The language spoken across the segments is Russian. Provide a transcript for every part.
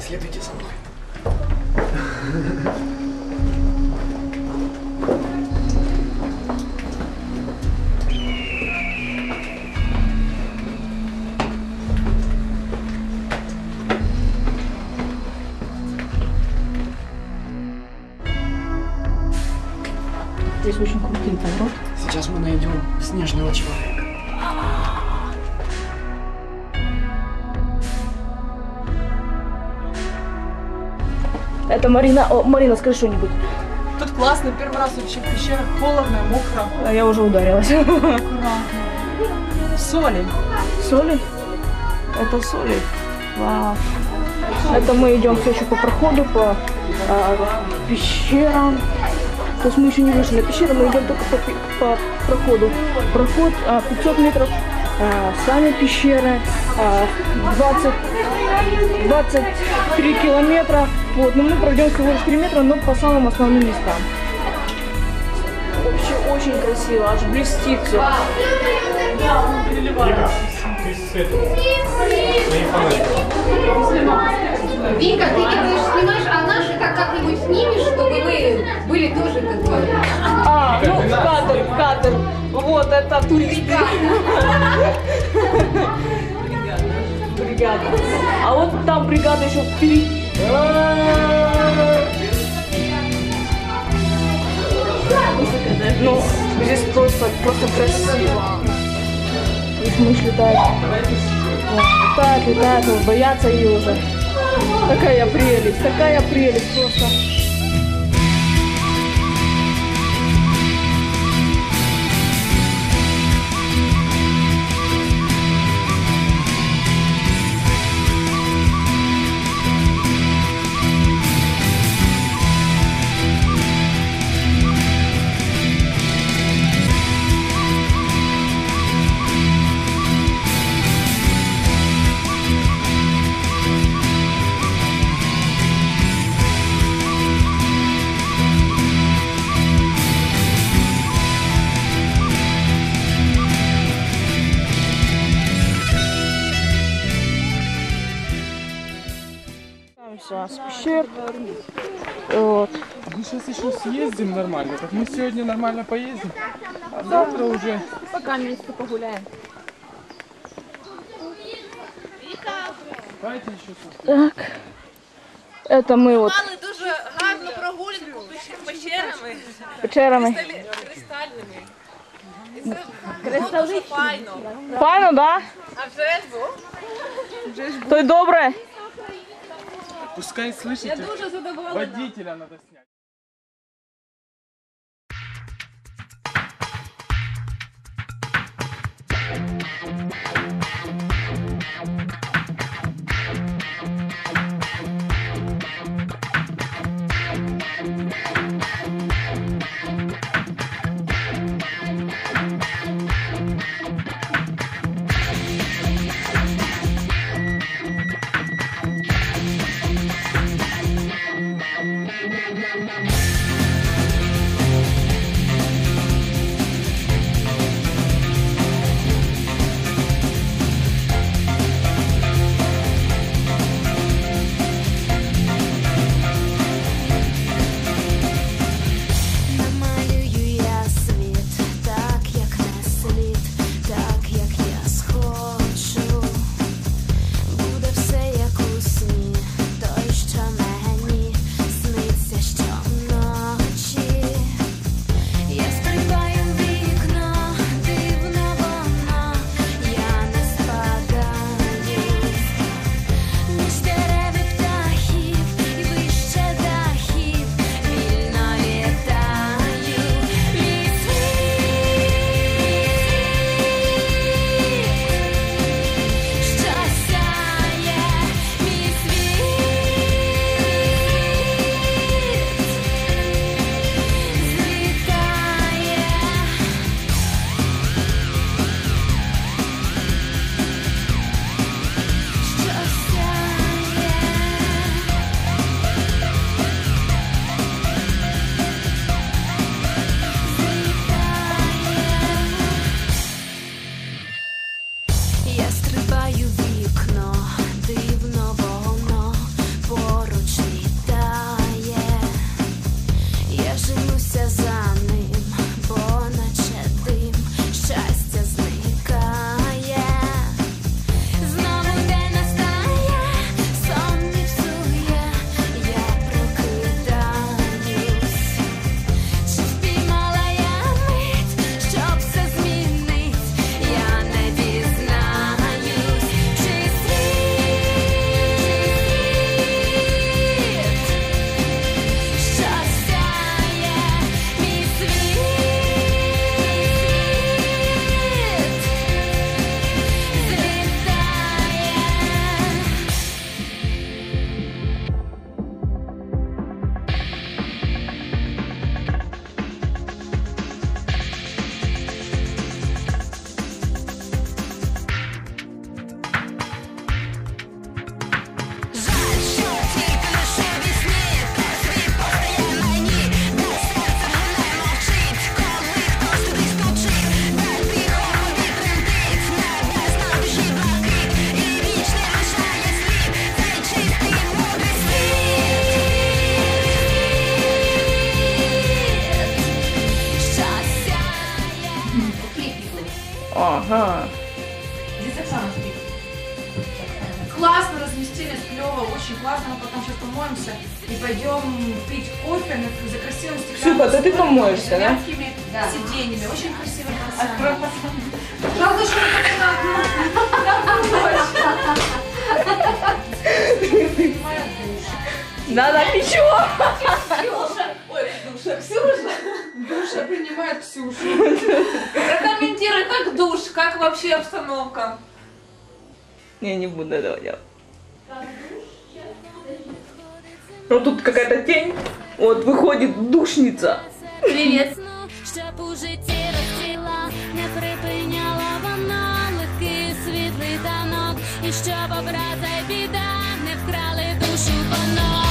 Следуйте за мной. Здесь очень крутые повороты. Сейчас мы найдем снежного человека. Это Марина. О, Марина, скажи что-нибудь. Тут классно, первый раз вообще в пещерах, холодно, мокро, А я уже ударилась. аккуратно. Соли. Соли? Это соли? Вау. Это мы идем все еще по проходу, по а, пещерам. То есть мы еще не вышли на пещеру, мы идем только по, по проходу. Проход а, 500 метров, а, сами пещеры а, 20, 23 километра. Вот, но мы пройдем всего лишь 3 метра, но по самым основным местам. Вообще очень красиво, аж блестит все. Вика, ты делаешь, снимаешь, а наши так как-нибудь снимешь, чтобы мы были тоже как бы... А, ну, кадр, кадр. Вот, это туристы. Бригада. А вот там бригада еще впереди. Ну, здесь просто, просто красиво. Здесь мышь летает. Летает, летает, боятся ее уже. Такая прелесть, такая прелесть просто. Спускаемся с пещер. Вот. Мы сейчас еще съездим нормально. Так мы сегодня нормально поездим, а завтра уже Пока вместе погуляем. давайте еще тут. Так. Это мы вот Мали дуже гарну прогулянку пещерами печерами. кристальними. Кристали. Файно. Файно, да? А вже ж бо. То й добре. Пускай слышите, Дуже задоволена. водителя надо снять. Ага. Здесь Оксана спит. Классно разместились, клево, очень классно. Мы потом сейчас помоемся и пойдем пить кофе на- за красивым стеклянным Ксюха, это ты помоешься, да? мягкими сиденьями. Очень красиво. красиво. Правда, что это. Да-да, ты чего? Ой, душа, Ксюша. Душа принимает Ксюшу. Прокомментируй, как душ, как вообще обстановка. Не, не буду этого делать. Ну тут какая-то тень. Вот выходит душница. Привет. Щоб у житті розцвіла, не припиняла вона легкий світлий танок, і щоб образа й біда не вкрали душу пановий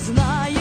знаю.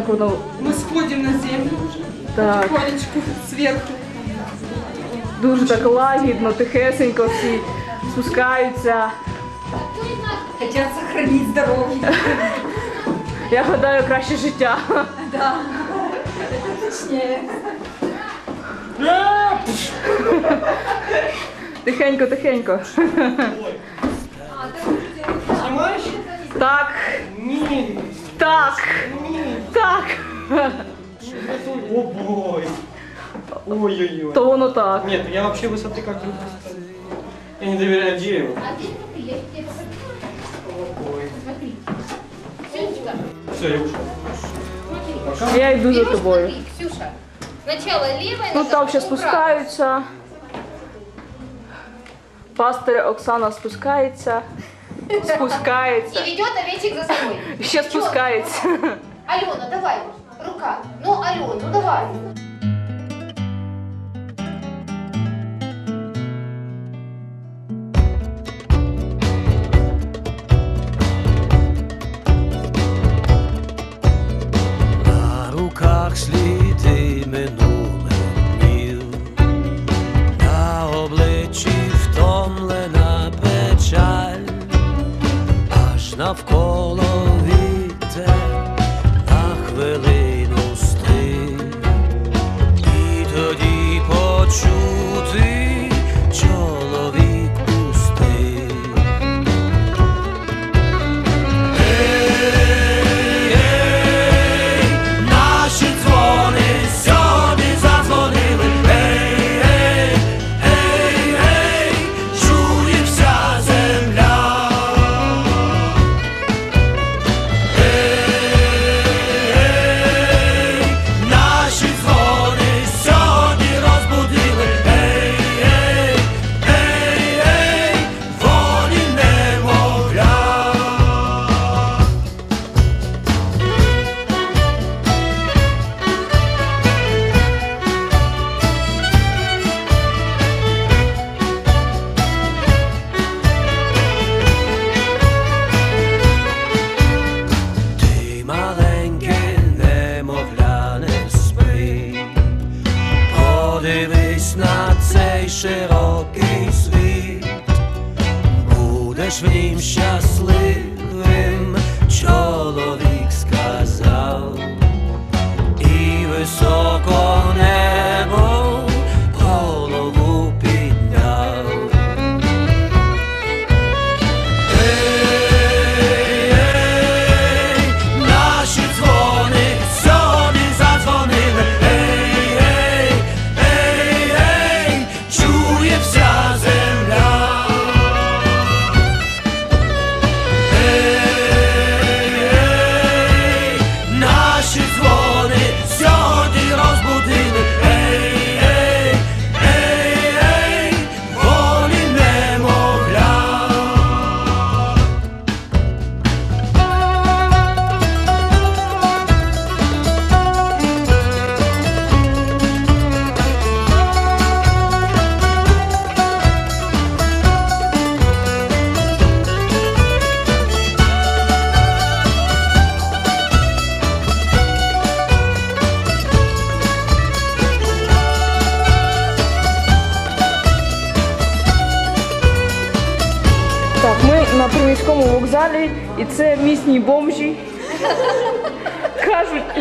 Як воно. Мы сходим на землю уже. Так, Потихонечку сверху. дуже так лагідно, тихесенько всі спускаються. Хотят сохранить здоровье. Я гадаю, краще життя. Тихенько, тихенько. Снимаешь? Так, Ні. Так, так. О бой. Ой-ой-ой. То воно так. Нет, я вообще высоты как не представляю. Я не доверяю дереву. А ты смотри, я Все, ушел. Я йду за тобою. Ксюша. Сначала левая Ну там ще потом спускаються. Пастор Оксана спускається. Правая. Спускається. И ведет овечек за собой. Ще спускається. Алена, давай. Рука. Ну, Алена, ну давай.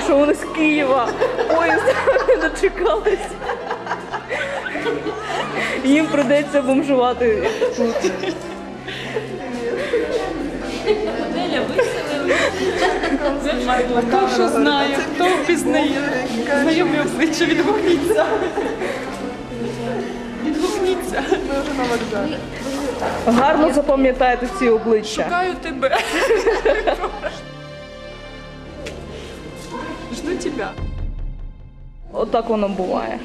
Що вони з Києва. Поїзд не дочекались. Їм прийдеться бомжувати тут. Хто що знає, хто впізнає. Знайомі обличчя відгукніться. Відгукніться. Гарно запам'ятайте ці обличчя. Шукаю тебе. Жду тебя. Отак воно буває.